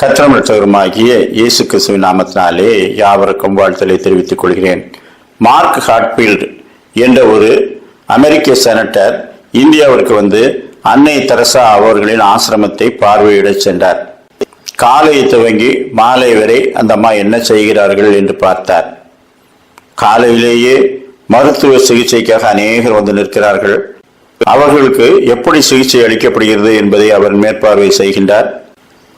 கத்திரமற்றவருமாகிய இயேசு கிறிஸ்துவின் நாமத்தினாலே யாவருக்கும் வாழ்த்தலை தெரிவித்துக் கொள்கிறேன். மார்க் ஹாட்பீல்ட் என்ற ஒரு அமெரிக்க செனட்டர் இந்தியாவிற்கு வந்து அன்னை தெரசா அவர்களின் ஆசிரமத்தை பார்வையிடச் சென்றார். காலையை துவங்கி மாலை வரை அந்த அம்மா என்ன செய்கிறார்கள் என்று பார்த்தார். காலையிலேயே மருத்துவ சிகிச்சைக்காக அநேகர் வந்து நிற்கிறார்கள். அவர்களுக்கு எப்படி சிகிச்சை அளிக்கப்படுகிறது என்பதை அவர் மேற்பார்வை செய்கின்றார்.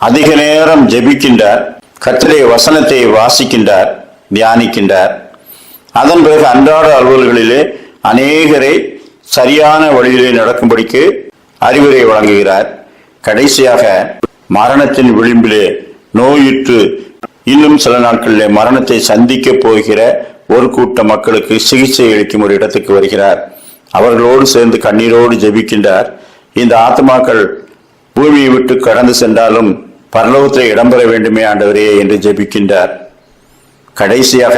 அதிக நேரம் ஜெபிக்கின்றார் கர்த்தருடைய வசனத்தை வாசிக்கின்றார் தியானிக்கின்றார். அதன் பிறகு அன்றாட அலுவல்களிலே அநேகரை சரியான வழியிலே நடக்கும்படிக்கு அறிவுரை வழங்குகிறார். கடைசியாக மரணத்தின் விளிம்பிலே நோயுற்று இன்னும் சில நாட்களிலே மரணத்தை சந்திக்க போகிற ஒரு கூட்ட மக்களுக்கு சிகிச்சை அளிக்கும் ஒரு இடத்துக்கு வருகிறார். அவர்களோடு சேர்ந்து கண்ணீரோடு ஜெபிக்கின்றார். இந்த ஆத்மாக்கள் பூமியை விட்டு கடந்து சென்றாலும் பரலோகத்தில் இடம்பெற வேண்டுமே ஆண்டவரே என்று ஜெபிக்கின்றார். கடைசியாக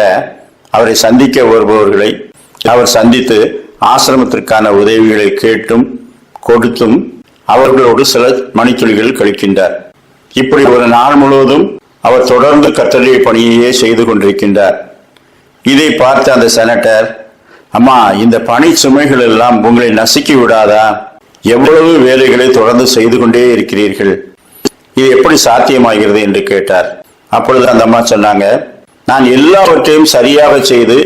அவரை சந்திக்க வருபவர்களை அவர் சந்தித்து ஆசிரமத்திற்கான உதவிகளை கேட்டும் கொடுத்தும் அவர்களோடு சில மணித்துளிகள் கழிக்கின்றார். இப்படி ஒரு நாள் முழுவதும் அவர் தொடர்ந்து கத்தடைய பணியையே செய்து கொண்டிருக்கின்றார். இதை பார்த்த அந்த செனட்டர் அம்மா இந்த பணி சுமைகள் எல்லாம் உங்களை நசுக்கி விடாதா? எவ்வளவு வேலைகளை தொடர்ந்து செய்து கொண்டே இருக்கிறீர்கள். இது எப்படி சாத்தியமாகிறது என்று கேட்டார். அப்பொழுது அந்த அம்மா சொன்னாங்க நான் எல்லாவற்றையும் சரியாக செய்து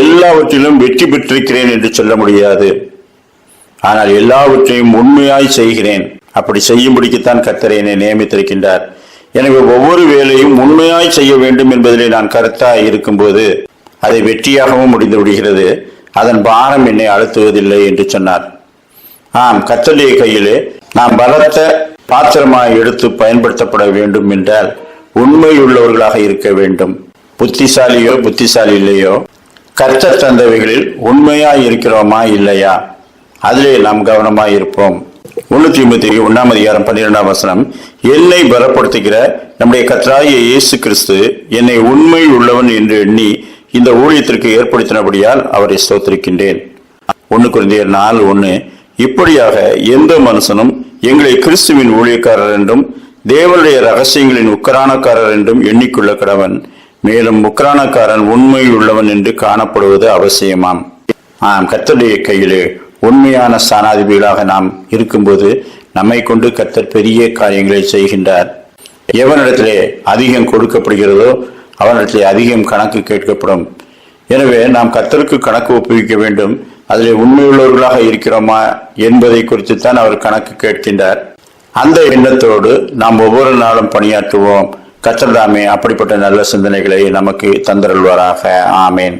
எல்லாவற்றிலும் வெற்றி பெற்றிருக்கிறேன் என்று சொல்ல முடியாது. ஆனால் எல்லாவற்றையும் உண்மையாய் செய்கிறேன். அப்படி செய்யும்படிக்குத்தான் கர்த்தர் என்னை நியமித்திருக்கின்றார். எனவே ஒவ்வொரு வேலையும் உண்மையாய் செய்ய வேண்டும் என்பதிலே நான் கருத்தாய் இருக்கும்போது அதை வெற்றியாகவும் முடிந்து விடுகிறது. அதன் பாரம் என்னை அழுத்துவதில்லை என்று சொன்னார். ஆம் கத்தருடைய கையிலே நாம் பலத்த பாத்திரமாய் எடுத்து பயன்படுத்தப்பட வேண்டும் என்றால் உண்மையுள்ளவர்களாக இருக்க வேண்டும். புத்திசாலியோ புத்திசாலி இல்லையோ கர்த்த தந்தவைகளில் உண்மையாய் இருக்கிறோமா இல்லையா? அதிலே நாம் கவனமாய் இருப்போம். முன்னூத்தி ஐம்பத்தி ஒன்னாம் அதிகாரம் பன்னிரெண்டாம் வசனம். என்னை பலப்படுத்துகிற நம்முடைய கர்த்தராகிய இயேசு கிறிஸ்து என்னை உண்மை உள்ளவன் என்று எண்ணி இந்த ஊழியத்திற்கு ஏற்படுத்தினபடியால் அவரை ஸ்தோத்திருக்கின்றேன். ஒன்று குறைந்த நாலு ஒன்று இப்படியாக எந்த மனுஷனும் எங்களை கிறிஸ்துவின் ஊழியக்காரர் என்றும் தேவனுடைய ரகசியங்களின் உக்கரானக்காரர் என்றும் எண்ணிக்கொள்ள கடவன். மேலும் உக்கரானக்காரன் உண்மையில் உள்ளவன் என்று காணப்படுவது அவசியமாம். ஆம் கத்தருடைய கையிலே உண்மையான ஸ்தானாதிபதிகளாக நாம் இருக்கும்போது நம்மை கொண்டு கத்தர் பெரிய காரியங்களை செய்கின்றார். எவனிடத்திலே அதிகம் கொடுக்கப்படுகிறதோ அவனிடத்திலே அதிகம் கணக்கு கேட்கப்படும். எனவே நாம் கத்தருக்கு கணக்கு ஒப்புவிக்க வேண்டும். அதில் உண்மையுள்ளவர்களாக இருக்கிறோமா என்பதை குறித்துத்தான் அவர் கணக்கு கேட்கின்றார். அந்த எண்ணத்தோடு நாம் ஒவ்வொரு நாளும் பணியாற்றுவோம். கத்தர்தாமே அப்படிப்பட்ட நல்ல சிந்தனைகளை நமக்கு தந்தருள்வாராக. ஆமேன்.